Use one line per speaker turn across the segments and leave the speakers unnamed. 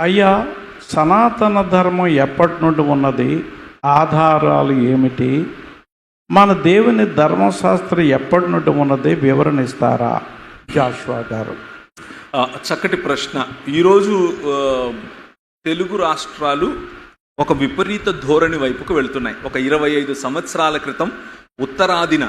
అయ్యా సనాతన ధర్మం ఎప్పటి నుండి ఉన్నది? ఆధారాలు ఏమిటి? మన దేవుని ధర్మశాస్త్రం ఎప్పటి నుండి ఉన్నది? వివరణ ఇస్తారా జాషువా గారు.
చక్కటి ప్రశ్న. ఈరోజు తెలుగు రాష్ట్రాలు ఒక విపరీత ధోరణి వైపుకు వెళుతున్నాయి. ఒక ఇరవై ఐదు సంవత్సరాల క్రితం ఉత్తరాదిన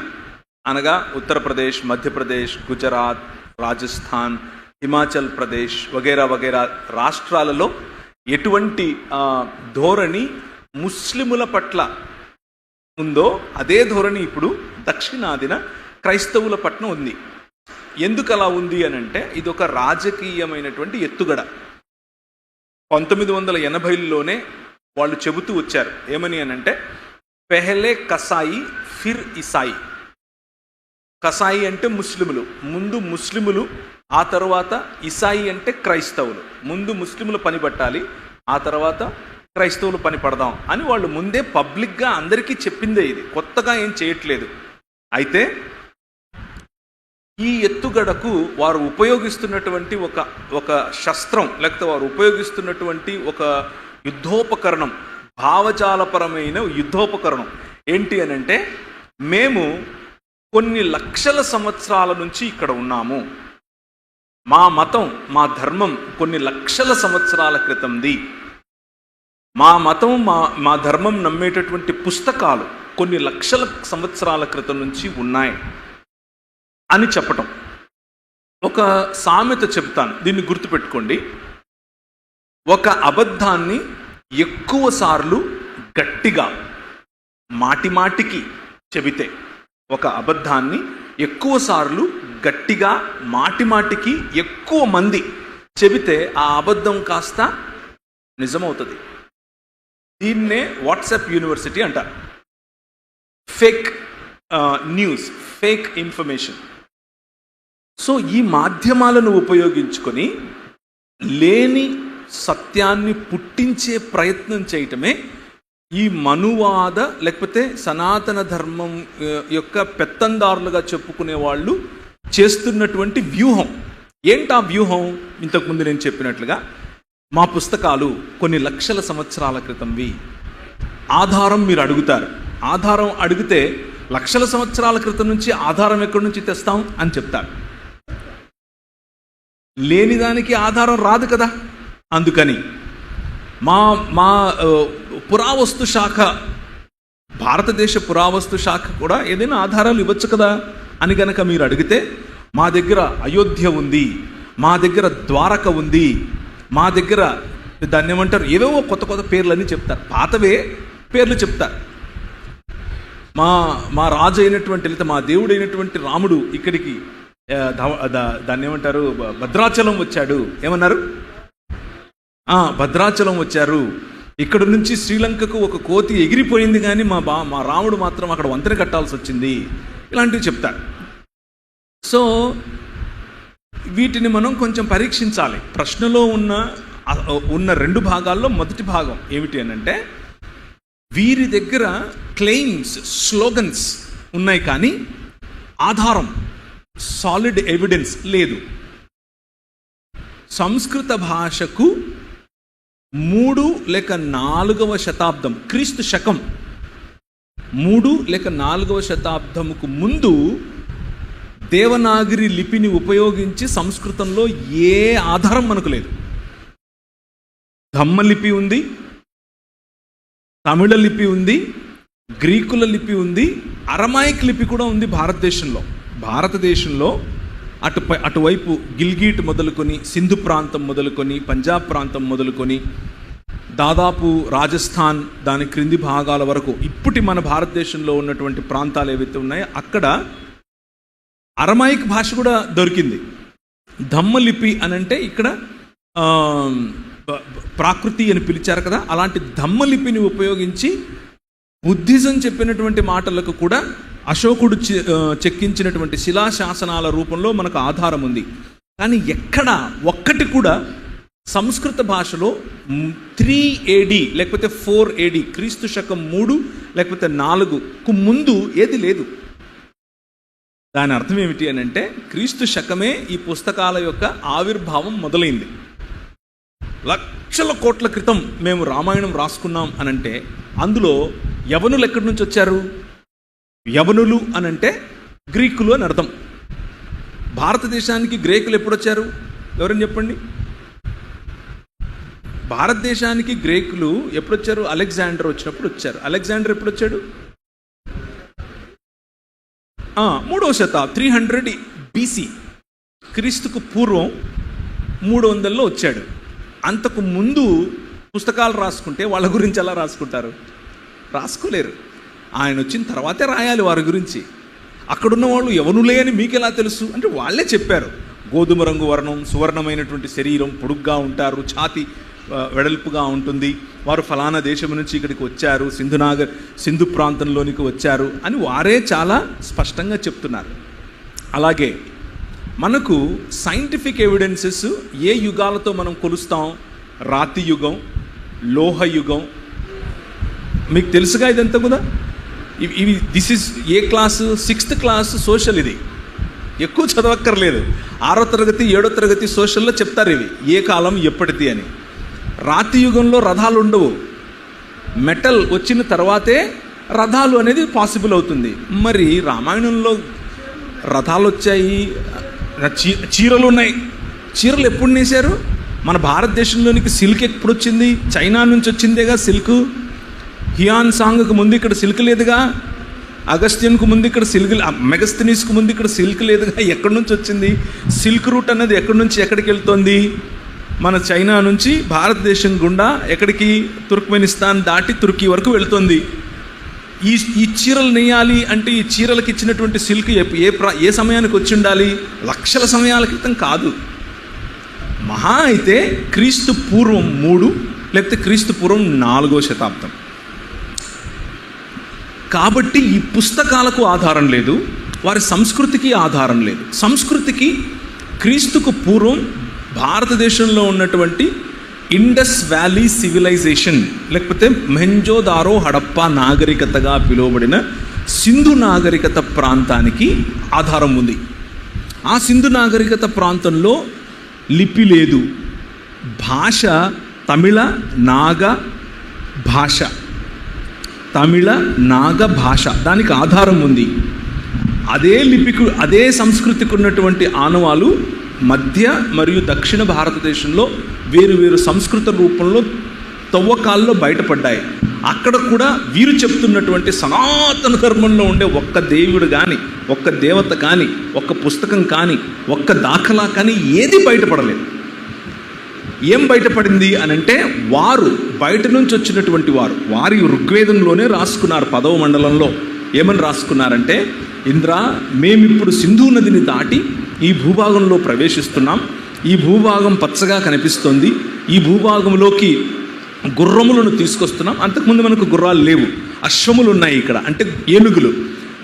అనగా ఉత్తరప్రదేశ్ మధ్యప్రదేశ్ గుజరాత్ రాజస్థాన్ హిమాచల్ ప్రదేశ్ వగేరా వగేరా రాష్ట్రాలలో ఎటువంటి ధోరణి ముస్లిముల పట్ల ఉందో అదే ధోరణి ఇప్పుడు దక్షిణాదిన క్రైస్తవుల పట్ల ఉంది. ఎందుకు అలా ఉంది అని అంటే ఇది ఒక రాజకీయమైనటువంటి ఎత్తుగడ. పంతొమ్మిది వందల ఎనభైలోనే వాళ్ళు చెబుతూ వచ్చారు. ఏమని అని అంటే పెహలే కసాయి ఫిర్ ఇసాయి. కసాయి అంటే ముస్లిములు. ముందు ముస్లిములు ఆ తర్వాత ఇసాయి అంటే క్రైస్తవులు. ముందు ముస్లిములు పని పట్టాలి ఆ తర్వాత క్రైస్తవులు పని పడదాం అని వాళ్ళు ముందే పబ్లిక్గా అందరికీ చెప్పిందే ఇది. కొత్తగా ఏం చేయట్లేదు. అయితే ఈ ఎత్తుగడకు వారు ఉపయోగిస్తున్నటువంటి ఒక ఒక శస్త్రం లేకపోతే వారు ఉపయోగిస్తున్నటువంటి ఒక యుద్ధోపకరణం భావజాలపరమైన యుద్ధోపకరణం ఏంటి అని అంటే మేము కొన్ని లక్షల సంవత్సరాల నుంచి ఇక్కడ ఉన్నాము. మా మతం మా ధర్మం కొన్ని లక్షల సంవత్సరాల క్రితంది. మా మతం మా మా ధర్మం నమ్మేటటువంటి పుస్తకాలు కొన్ని లక్షల సంవత్సరాల క్రితం నుంచి ఉన్నాయి అని చెప్పటం. ఒక సామెత చెప్తాను దీన్ని గుర్తుపెట్టుకోండి. ఒక అబద్ధాన్ని ఎక్కువసార్లు గట్టిగా మాటిమాటికి చెబితే ఒక అబద్ధాన్ని ఎక్కువ సార్లు గట్టిగా మాటిమాటికి ఎక్కువ మంది చెబితే ఆ అబద్ధం కాస్త నిజమవుతుంది. దీన్నే వాట్సాప్ యూనివర్సిటీ అంటారు. Fake news fake information. So ఈ మాధ్యమాలను ఉపయోగించుకొని లేని సత్యాన్ని పుట్టించే ప్రయత్నం చేయటమే ఈ మనువాద లేకపోతే సనాతన ధర్మం యొక్క పెత్తందారులుగా చెప్పుకునే వాళ్ళు చేస్తున్నటువంటి వ్యూహం. ఏంటా వ్యూహం? ఇంతకుముందు నేను చెప్పినట్లుగా మా పుస్తకాలు కొన్ని లక్షల సంవత్సరాల క్రితంవి. ఆధారం మీరు అడుగుతారు. ఆధారం అడిగితే లక్షల సంవత్సరాల క్రితం నుంచి ఆధారం ఎక్కడి నుంచి తెస్తాం అని చెప్తారు. లేని దానికి ఆధారం రాదు కదా. అందుకని మా మా పురావస్తు శాఖ. భారతదేశ పురావస్తు శాఖ కూడా ఏదైనా ఆధారాలు ఇవ్వచ్చు కదా అని గనక మీరు అడిగితే మా దగ్గర అయోధ్య ఉంది మా దగ్గర ద్వారక ఉంది మా దగ్గర దాన్ని ఏమంటారు ఏవేవో కొత్త కొత్త పేర్లన్నీ చెప్తారు. పాతవే పేర్లు చెప్తారు. మా మా రాజు అయినటువంటి లేదా మా దేవుడు అయినటువంటి రాముడు ఇక్కడికి దాన్ని ఏమంటారు భద్రాచలం వచ్చాడు. ఏమన్నారు? భద్రాచలం వచ్చారు. ఇక్కడ నుంచి శ్రీలంకకు ఒక కోతి ఎగిరిపోయింది కానీ మా బా మా రాముడు మాత్రం అక్కడ వంతెన కట్టాల్సి వచ్చింది. ఇలాంటివి చెప్తాడు. సో వీటిని మనం కొంచెం పరీక్షించాలి. ప్రశ్నలో ఉన్న ఉన్న రెండు భాగాల్లో మొదటి భాగం ఏమిటి అని అంటే వీరి దగ్గర క్లెయిమ్స్ స్లోగన్స్ ఉన్నాయి కానీ ఆధారం సాలిడ్ ఎవిడెన్స్ లేదు. సంస్కృత భాషకు మూడు లేక నాలుగవ శతాబ్దం క్రీస్తు శకం. మూడు లేక నాలుగవ శతాబ్దముకు ముందు దేవనాగరి లిపిని ఉపయోగించి సంస్కృతంలో ఏ ఆధారం మనకు లేదు. ధమ్మ లిపి ఉంది తమిళ లిపి ఉంది గ్రీకుల లిపి ఉంది అరమాయిక్ లిపి కూడా ఉంది భారతదేశంలో. భారతదేశంలో అటు అటువైపు గిల్గిట్ మొదలుకొని సింధు ప్రాంతం మొదలుకొని పంజాబ్ ప్రాంతం మొదలుకొని దాదాపు రాజస్థాన్ దాని క్రింది భాగాల వరకు ఇప్పటి మన భారతదేశంలో ఉన్నటువంటి ప్రాంతాలు ఏవైతే ఉన్నాయో అక్కడ అరమాయిక్ భాష కూడా దొరికింది. ధమ్మలిపి అని అంటే ఇక్కడ ప్రాకృతి అని పిలిచారు కదా అలాంటి ధమ్మలిపిని ఉపయోగించి బుద్ధిజం చెప్పినటువంటి మాటలకు కూడా అశోకుడు చె- చెక్కించినటువంటి శిలాశాసనాల రూపంలో మనకు ఆధారం ఉంది. కానీ ఎక్కడ ఒక్కటి కూడా సంస్కృత భాషలో త్రీ ఏడి లేకపోతే ఫోర్ ఏడి క్రీస్తు శకం మూడు లేకపోతే నాలుగుకు ముందు ఏది లేదు. దాని అర్థం ఏమిటి అని అంటే క్రీస్తు శకమే ఈ పుస్తకాల యొక్క ఆవిర్భావం మొదలైంది. లక్షల కోట్ల క్రితం మేము రామాయణం రాసుకున్నాం అనంటే అందులో యవనులు ఎక్కడి నుంచి వచ్చారు? యవనులు అనంటే గ్రీకులు అని అర్థం. భారతదేశానికి గ్రేకులు ఎప్పుడు వచ్చారు ఎవరని చెప్పండి? భారతదేశానికి గ్రేకులు ఎప్పుడు వచ్చారు అలెగ్జాండర్ వచ్చినప్పుడు వచ్చారు. అలెగ్జాండర్ ఎప్పుడు వచ్చాడు మూడవ శతా త్రీ హండ్రెడ్ బీసీ క్రీస్తుకు పూర్వం మూడు వందల్లో వచ్చాడు. అంతకు ముందు పుస్తకాలు రాసుకుంటే వాళ్ళ గురించి ఎలా రాసుకుంటారు? రాసుకోలేరు. ఆయన వచ్చిన తర్వాతే రాయాలి వారి గురించి. అక్కడున్న వాళ్ళు ఎవనులే అని మీకు ఎలా తెలుసు? అంటే వాళ్ళే చెప్పారు. గోధుమ రంగు వర్ణం సువర్ణమైనటువంటి శరీరం పొడుగ్గా ఉంటారు ఛాతి వెడల్పుగా ఉంటుంది. వారు ఫలానా దేశం నుంచి ఇక్కడికి వచ్చారు సింధునాగర్ సింధు ప్రాంతంలోనికి వచ్చారు అని వారే చాలా స్పష్టంగా చెప్తున్నారు. అలాగే మనకు సైంటిఫిక్ ఎవిడెన్సెస్ ఏ యుగాలతో మనం కొలుస్తాం? రాతి యుగం లోహ యుగం. మీకు తెలుసుగా ఇదంతా కూడా? ఇవి ఇవి this is a class sixth class social ఇది. ఎక్కువ చదవక్కర్లేదు. ఆరో తరగతి ఏడో తరగతి సోషల్లో చెప్తారు ఇవి. ఏ కాలం ఎప్పటిది అని. రాతి యుగంలో రథాలు ఉండవు. మెటల్ వచ్చిన తర్వాతే రథాలు అనేది పాసిబుల్ అవుతుంది. మరి రామాయణంలో రథాలు వచ్చాయి. చీ చీరలు ఉన్నాయి. చీరలు ఎప్పుడు నేసారు మన భారతదేశంలోనికి సిల్క్ ఎప్పుడు వచ్చింది చైనా నుంచి వచ్చిందేగా సిల్క్? హియాన్ సాంగ్కు ముందు ఇక్కడ సిల్క్ లేదుగా? అగస్త్యన్కు ముందు ఇక్కడ సిల్క్ మెగస్తనీస్కు ముందు ఇక్కడ సిల్క్ లేదుగా? ఎక్కడి నుంచి వచ్చింది? సిల్క్ రూట్ అనేది ఎక్కడి నుంచి ఎక్కడికి వెళ్తోంది? మన చైనా నుంచి భారతదేశం గుండా ఎక్కడికి? తుర్క్మెనిస్తాన్ దాటి తుర్కీ వరకు వెళ్తోంది. ఈ ఈ చీరలు నెయ్యాలి అంటే ఈ చీరలకు ఇచ్చినటువంటి సిల్క్ ఏ ఏ ఏ సమయానికి వచ్చి ఉండాలి? లక్షల సమయాల క్రితం కాదు. మహా అయితే క్రీస్తు పూర్వం మూడు లేకపోతే క్రీస్తు పూర్వం నాలుగో శతాబ్దం. కాబట్టి ఈ పుస్తకాలకు ఆధారం లేదు వారి సంస్కృతికి ఆధారం లేదు. సంస్కృతికి క్రీస్తుకు పూర్వం భారతదేశంలో ఉన్నటువంటి ఇండస్ వ్యాలీ సివిలైజేషన్ లేకపోతే మెహంజోదారో హడప్ప నాగరికతగా పిలువబడిన సింధు నాగరికత ప్రాంతానికి ఆధారం ఉంది. ఆ సింధు నాగరికత ప్రాంతంలో లిపి లేదు. భాష తమిళ నాగ భాష. తమిళ నాగ భాష. దానికి ఆధారం ఉంది. అదే లిపికు అదే సంస్కృతికి ఉన్నటువంటి ఆనవాలు మధ్య మరియు దక్షిణ భారతదేశంలో వేరు వేరు సంస్కృత రూపంలో తవ్వకాల్లో బయటపడ్డాయి. అక్కడ కూడా వీరు చెప్తున్నటువంటి సనాతన ధర్మంలో ఉండే ఒక్క దేవుడు కానీ ఒక్క దేవత కానీ ఒక్క పుస్తకం కానీ ఒక్క దాఖలా కానీ ఏది బయటపడలేదు. ఏం బయటపడింది అని అంటే వారు బయట నుంచి వచ్చినటువంటి వారు వారి ఋగ్వేదంలోనే రాసుకున్నారు పదవ మండలంలో. ఏమని రాసుకున్నారంటే ఇంద్ర మేమిప్పుడు సింధు నదిని దాటి ఈ భూభాగంలో ప్రవేశిస్తున్నాం. ఈ భూభాగం పచ్చగా కనిపిస్తోంది. ఈ భూభాగంలోకి గుర్రములను తీసుకొస్తున్నాం. అంతకుముందు మనకు గుర్రాలు లేవు. అశ్వములు ఉన్నాయి ఇక్కడ. అంటే ఏనుగులు.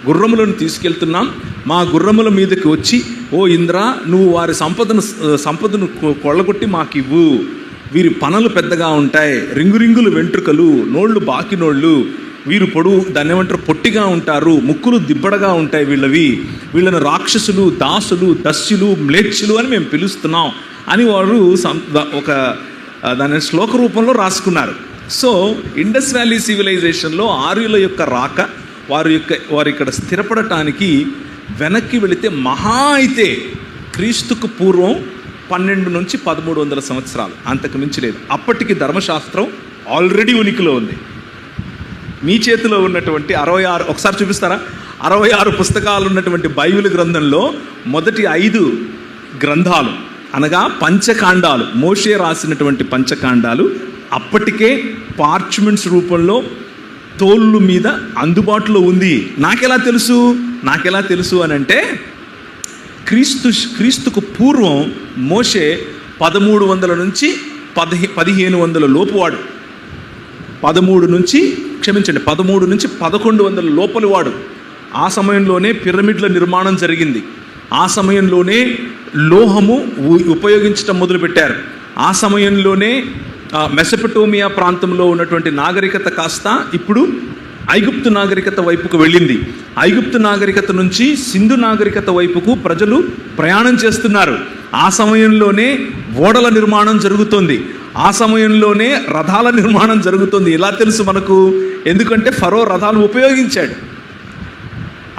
గుర్రములను తీసుకెళ్తున్నాం. మా గుర్రముల మీదకి వచ్చి ఓ ఇంద్ర నువ్వు వారి సంపదను సంపదను కొల్లగొట్టి మాకు ఇవ్వు వీరి పనులు పెద్దగా ఉంటాయి. రింగు రింగులు వెంట్రుకలు నోళ్ళు బాకి నోళ్ళు. వీరు పొడువు దాన్ని ఏమంటారు పొట్టిగా ఉంటారు. ముక్కులు దిబ్బడగా ఉంటాయి వీళ్ళవి. వీళ్ళను రాక్షసులు దాసులు దస్యులు మ్లేచ్చులు అని మేము పిలుస్తున్నాం అని వారు సం- ఒక దాని శ్లోక రూపంలో రాసుకున్నారు. సో ఇండస్ వ్యాలీ సివిలైజేషన్లో ఆర్యుల యొక్క రాక వారి యొక్క వారు ఇక్కడ స్థిరపడటానికి వెనక్కి వెళితే మహా అయితే క్రీస్తుకు పూర్వం పన్నెండు నుంచి పదమూడు వందల సంవత్సరాలు అంతకు మించి లేదు. అప్పటికి ధర్మశాస్త్రం ఆల్రెడీ ఉనికిలో ఉంది. మీ చేతిలో ఉన్నటువంటి అరవై ఆరు ఒకసారి చూపిస్తారా? అరవై ఆరు పుస్తకాలు ఉన్నటువంటి బైబిల్ గ్రంథంలో మొదటి ఐదు గ్రంథాలు అనగా పంచకాండాలు మోషే రాసినటువంటి పంచకాండాలు అప్పటికే పార్చ్మెంట్స్ రూపంలో తోళ్ళు మీద అందుబాటులో ఉంది. నాకెలా తెలుసు? నాకెలా తెలుసు అని అంటే క్రీస్తు క్రీస్తుకు పూర్వం మోషే పదమూడు వందల నుంచి పదిహే పదిహేను వందల లోపువాడు పదమూడు నుంచి క్షమించండి పదమూడు నుంచి పదకొండు వందల లోపలి వాడు. ఆ సమయంలోనే పిరమిడ్ల నిర్మాణం జరిగింది. ఆ సమయంలోనే లోహము ఉపయోగించటం మొదలుపెట్టారు. ఆ సమయంలోనే మెసపటోమియా ప్రాంతంలో ఉన్నటువంటి నాగరికత కాస్త ఇప్పుడు ఐగుప్తు నాగరికత వైపుకు వెళ్ళింది. ఐగుప్తు నాగరికత నుంచి సింధు నాగరికత వైపుకు ప్రజలు ప్రయాణం చేస్తున్నారు. ఆ సమయంలోనే ఓడల నిర్మాణం జరుగుతుంది. ఆ సమయంలోనే రథాల నిర్మాణం జరుగుతుంది. ఎలా తెలుసు మనకు? ఎందుకంటే ఫరో రథాలు ఉపయోగించాడు.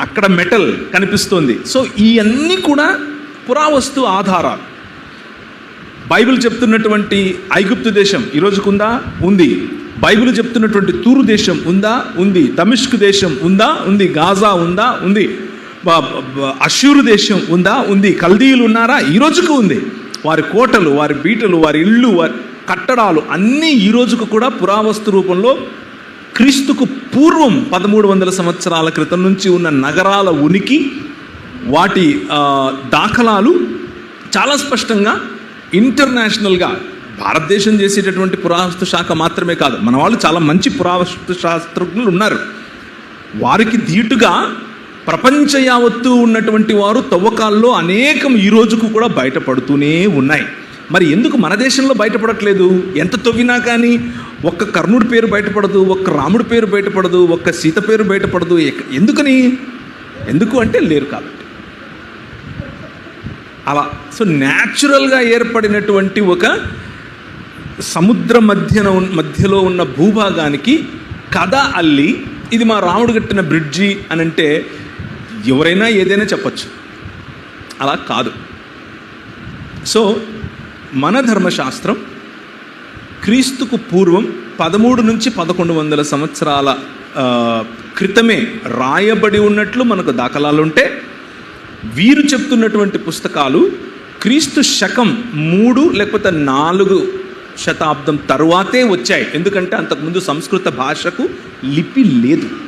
అక్కడ మెటల్ కనిపిస్తుంది. సో ఇవన్నీ కూడా పురావస్తు ఆధారాలు. బైబిల్ చెప్తున్నటువంటి ఐగుప్తు దేశం ఈరోజుకుందా ఉంది. బైబిల్ చెప్తున్నటువంటి తూరు దేశం ఉందా? ఉంది. తమిష్క్ దేశం ఉందా? ఉంది. గాజా ఉందా? ఉంది. అషూరు దేశం ఉందా? ఉంది. కల్దీయులు ఉన్నారా? ఈ రోజుకు ఉంది. వారి కోటలు వారి బీటలు వారి ఇళ్ళు వారి కట్టడాలు అన్నీ ఈ రోజుకు కూడా పురావస్తు రూపంలో క్రీస్తుకు పూర్వం పదమూడు వందల సంవత్సరాల క్రితం నుంచి ఉన్న నగరాల ఉనికి వాటి దాఖలాలు చాలా స్పష్టంగా ఇంటర్నేషనల్గా భారతదేశం చేసేటటువంటి పురావస్తు శాఖ మాత్రమే కాదు మన వాళ్ళు చాలా మంచి పురావస్తు శాస్త్రజ్ఞులు ఉన్నారు. వారికి ధీటుగా ప్రపంచ యావత్తు ఉన్నటువంటి వారు తవ్వకాల్లో అనేకం ఈ రోజుకు కూడా బయటపడుతూనే ఉన్నాయి. మరి ఎందుకు మన దేశంలో బయటపడట్లేదు? ఎంత తవ్వినా కానీ ఒక్క కర్ణుడి పేరు బయటపడదు ఒక్క రాముడి పేరు బయటపడదు ఒక్క సీత పేరు బయటపడదు. ఎందుకని? ఎందుకు అంటే లేరు కాబట్టి. అలా సో న్యాచురల్గా ఏర్పడినటువంటి ఒక సముద్ర మధ్యన మధ్యలో ఉన్న భూభాగానికి కథ అల్లి ఇది మా రాముడు కట్టిన బ్రిడ్జి అని అంటే ఎవరైనా ఏదైనా చెప్పచ్చు. అలా కాదు. సో మన ధర్మశాస్త్రం క్రీస్తుకు పూర్వం పదమూడు నుంచి పదకొండు వందల సంవత్సరాల క్రితమే రాయబడి ఉన్నట్లు మనకు దాఖలాలు ఉంటే వీరు చెప్తున్నటువంటి పుస్తకాలు క్రీస్తు శకం మూడు లేకపోతే నాలుగు శతాబ్దం తరువాతే వచ్చాయి. ఎందుకంటే అంతకుముందు సంస్కృత భాషకు లిపి లేదు.